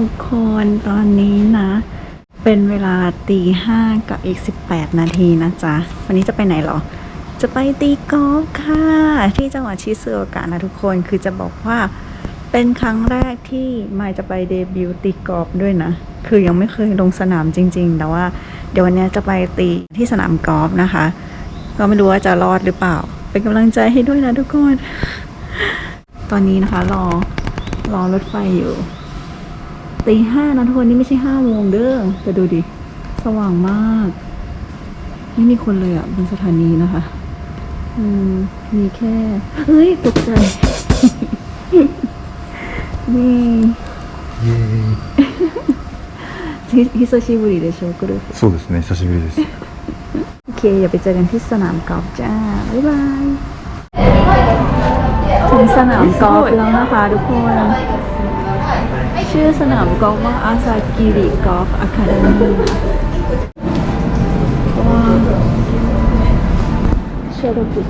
ทุกคนตอนนี้นะ เป็นเวลาตีห้ากับอีก 18 นาทีนะจ๊ะ วันนี้จะไปไหนเหรอ จะไปตีกอล์ฟค่ะ ที่จังหวัดชิซูโอกะนะทุกคนคือจะบอกว่าเป็นครั้งแรกที่มายจะไปเดบิวต์ตีกอล์ฟด้วยนะ คือยังไม่เคยลงสนามจริง ๆ แต่ว่าเดี๋ยววันนี้จะไปตีที่สนามกอล์ฟนะคะ ก็ไม่รู้ว่าจะรอดหรือเปล่า เป็นกำลังใจให้ด้วยนะทุกคน ตอนนี้นะคะรอรอรถไฟอยู่ ตีห้านะทุกคนนี่ไม่ใช่ห้าโมงเด้อแต่ดูดิ สว่างมาก ไม่มีคนเลยอ่ะบนสถานีนะคะ อืม มีแค่ เฮ้ย ตกใจ นี่ イエーイฮิฮิโซชิบุริเดโชกุรุ そうですね久しぶりです โอเค อย่าไปเจอกันที่สนามกอล์ฟจ้า บ๊ายบาย ถึงสนามกอล์ฟแล้วนะคะทุกคน ชื่อสนามกอล์ฟว่าอาซากิริกอล์ฟอะคาเดมี่ว้าวเชื่อรู้จุด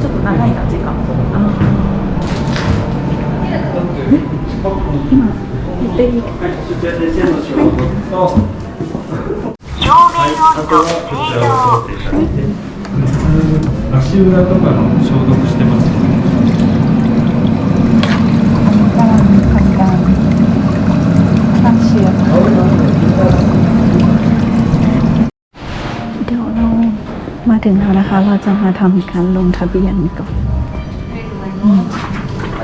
ちょっと長いな時間あ今言っていいか足裏とかの消毒 ถึงแล้วนะคะ เราจะมาทำการลงทะเบียนก่อนあ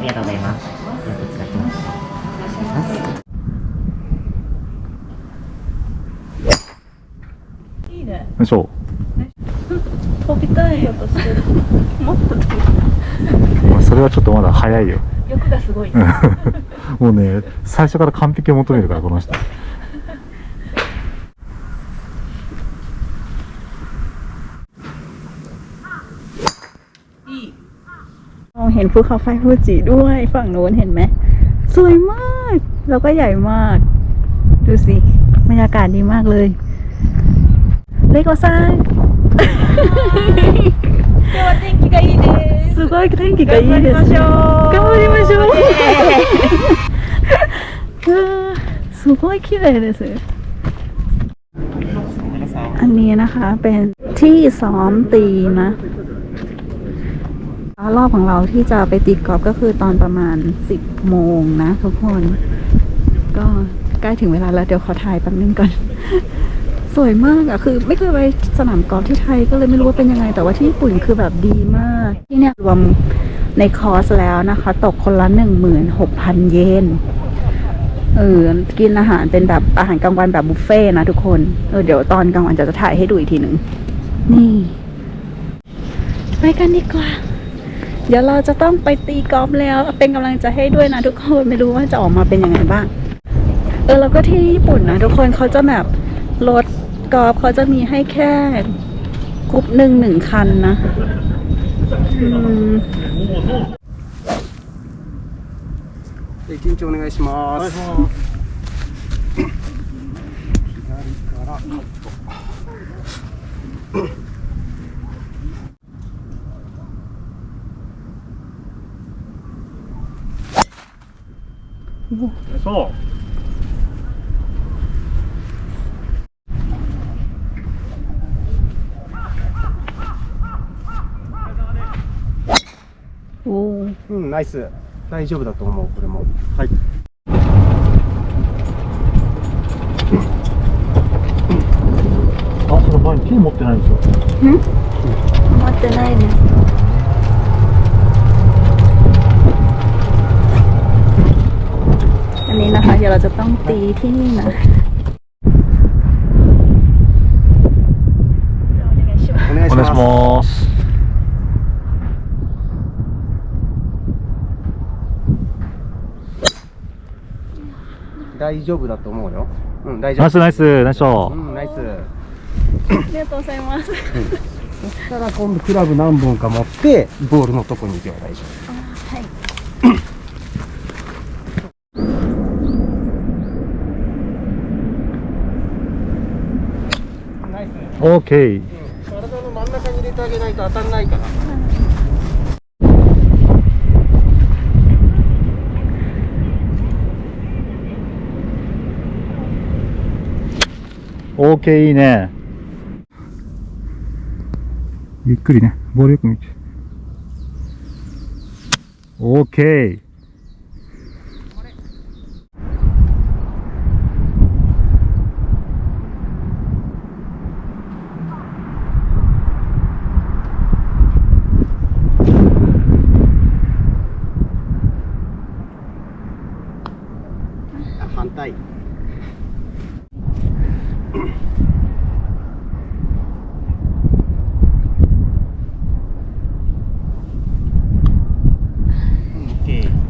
りがとうございます。う飛びたいよも、それはちょっとまだ早いよ欲がす。ごいもうね最初から完璧を求めるからこの人 องเห็นภูเขาไฟฟูจิด้วยฝั่งโน้นเห็นไหม สวยมาก แล้วก็ใหญ่มาก ดูสิ บรรยากาศดีมากเลย เลโกซัง 今日は天気がいいです。すごい天気がいいですね。頑張りましょう。うわーすごい綺麗です。อันนี้นะคะ เป็นที่ซ้อมตีนะ รอบของเราที่จะไปตีกอล์ฟก็คือตอนประมาณ 10 โมงนะทุกคน ก็ใกล้ถึงเวลาแล้วเดี๋ยวขอถ่ายแป๊บนึงก่อน สวยมากอะคือ ไม่เคยไปสนามกอล์ฟที่ไทยก็เลยไม่รู้ว่าเป็นยังไง แต่ว่าที่ญี่ปุ่นคือแบบดีมาก ที่เนี่ยรวมในคอร์สแล้วนะคะ ตกคนละหนึ่งหมื่นหกพันเยนเออกินอาหารเป็นแบบอาหารกลางวันแบบบุฟเฟ่ต์นะทุกคนเออเดี๋ยวตอนกลางวันจะจะถ่ายให้ดูอีกทีหนึ่งนี่ ไปกันดีกว่า เดี๋ยวเราจะต้องไปตีกอล์ฟแล้ว เป็นกำลังใจให้ด้วยนะทุกคน ไม่รู้ว่าจะออกมาเป็นยังไงบ้าง เออ แล้วก็ที่ญี่ปุ่นนะทุกคนเขาจะแบบรถกอล์ฟเขาจะมีให้แค่กรุ๊ปหนึ่งหนึ่งคันนะอืม で緊張お願いします。左からカット。 そう。โอ้うん、ナイス。大丈夫だと思う、これも。はい。あその前にピン持ってないんですよ持ってないです นนี้นะคะ เดี๋ยวเราจะต้องตีที่นี่นะ お願いします。お願いします大丈夫だと思うよ。うん、大丈夫。ナイスナイスナイスショうん、ナイス。ありがとうございます。そしたら今度クラブ何本か持って、ボールのとこに行けば大丈夫。 OK 体の真ん中に入れてあげないと当たらないから。オーケーいいね。ゆっくりね。ボールよく見て。オーケー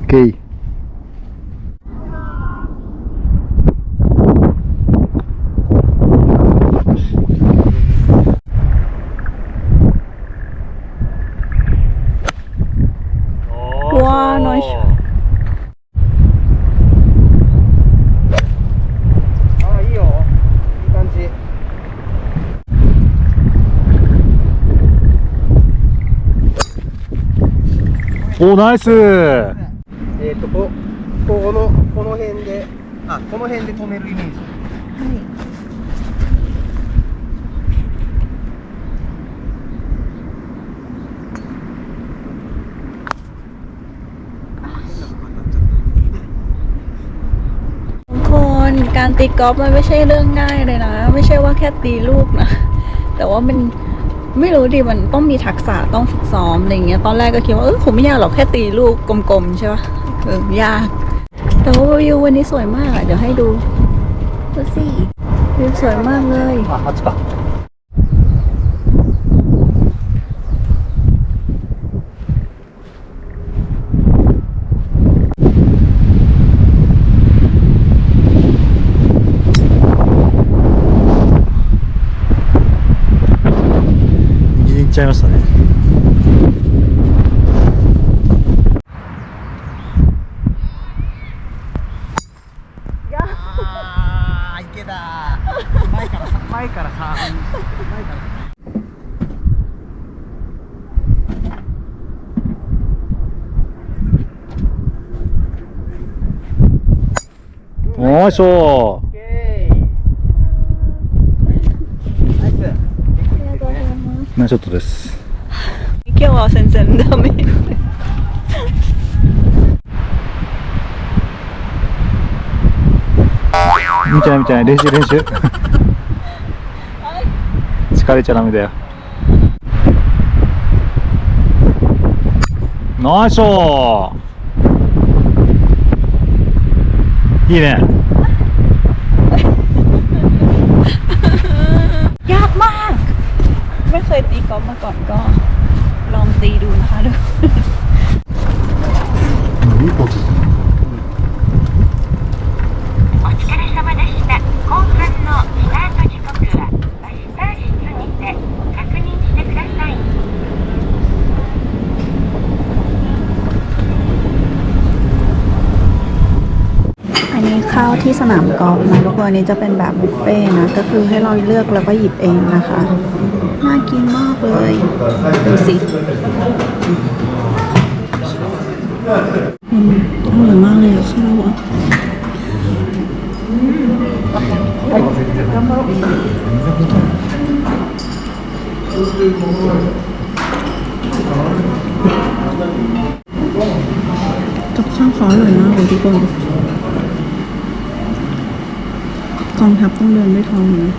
ケー。オッケ と、こ、この、この辺で、あ、この辺で止めるイメージ。ทุกคนการตีกอล์ฟมันไม่ใช่เรื่องง่ายเลยนะ ไม่ใช่ว่าแค่ตีลูกนะ แต่ว่ามันไม่รู้ดิมันต้องมีทักษะต้องฝึกซ้อมอะไรเงี้ย ตอนแรกก็คิดว่าเออคงไม่ยากหรอกแค่ตีลูกกลมๆใช่ปะ เออยาก แต่ว่าวิววันนี้สวยมากอะเดี๋ยวให้ดูดูสิวิวสวยมากเลย あ、8か。 右に行っちゃいましたね。 だー。前からさ、前からさ、前から。よいしょ。ナイスショットです。今日は全然ダメ見てない見てない、練習練習。疲れちゃダメだよ。ナイスショットいいね。 ข้าวที่สนามกอล์ฟนะทุกคนอันนี้จะเป็นแบบบุฟเฟ่นะ ก็คือให้เราเลือกแล้วก็หยิบเองนะคะ น่ากินมากเลยดูสิอืมอร่อยมากเลยอะข้าวอะกับข้าวขาอร่อยมากเลยทุกคน กองทัพต้องเดินด้วยทองนะ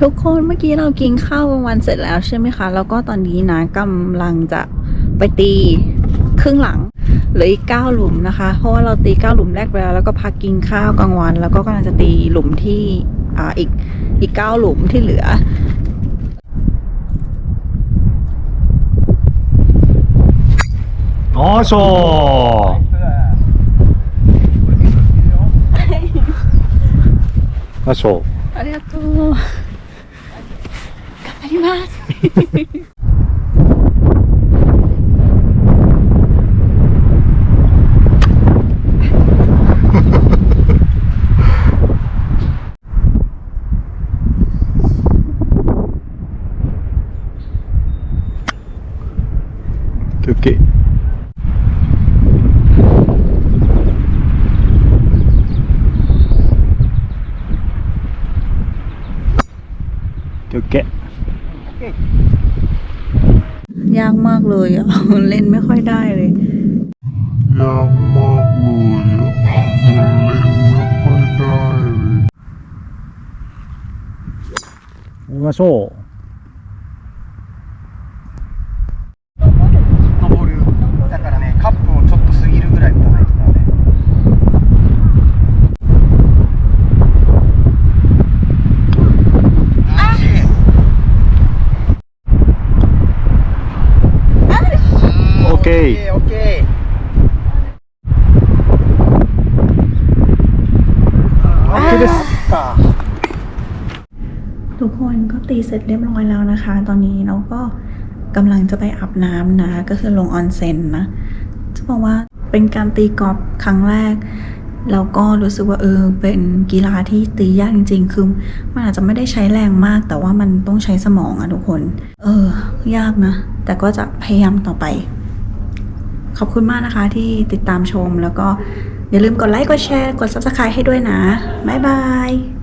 ทุกคนเมื่อกี้เรากินข้าวกลางวันเสร็จแล้วใช่ไหมคะ แล้วก็ตอนนี้นะกำลังจะไปตีครึ่งหลังเหลืออีกเก้าหลุมนะคะ เพราะว่าเราตีเก้าหลุมแรกไปแล้วแล้วก็พักกินข้าวกลางวัน แล้วก็กำลังจะตีหลุมที่อ่าอีกอีกเก้าหลุมที่เหลือ よいしょよいしょありがとう。 ます ยากมากเลยอะเล่นไม่ค่อยได้เลยยากมากเลยเล่นไม่ค่อยได้เลยมาโซีเสร็จเรียบร้อยแล้วนะคะ ตอนนี้เราก็กำลังจะไปอาบน้ำนะ ก็คือลงออนเซ็นนะ จะบอกว่าเป็นการตีกอล์ฟครั้งแรกแล้วก็รู้สึกว่าเออเป็นกีฬาที่ตียากจริง ๆ คือมันอาจจะไม่ได้ใช้แรงมาก แต่ว่ามันต้องใช้สมองอะทุกคน เออ ยากนะ แต่ก็จะพยายามต่อไป ขอบคุณมากนะคะที่ติดตามชมแล้วก็อย่าลืมกดไลค์กดแชร์ กด subscribe ให้ด้วยนะ บ๊ายบาย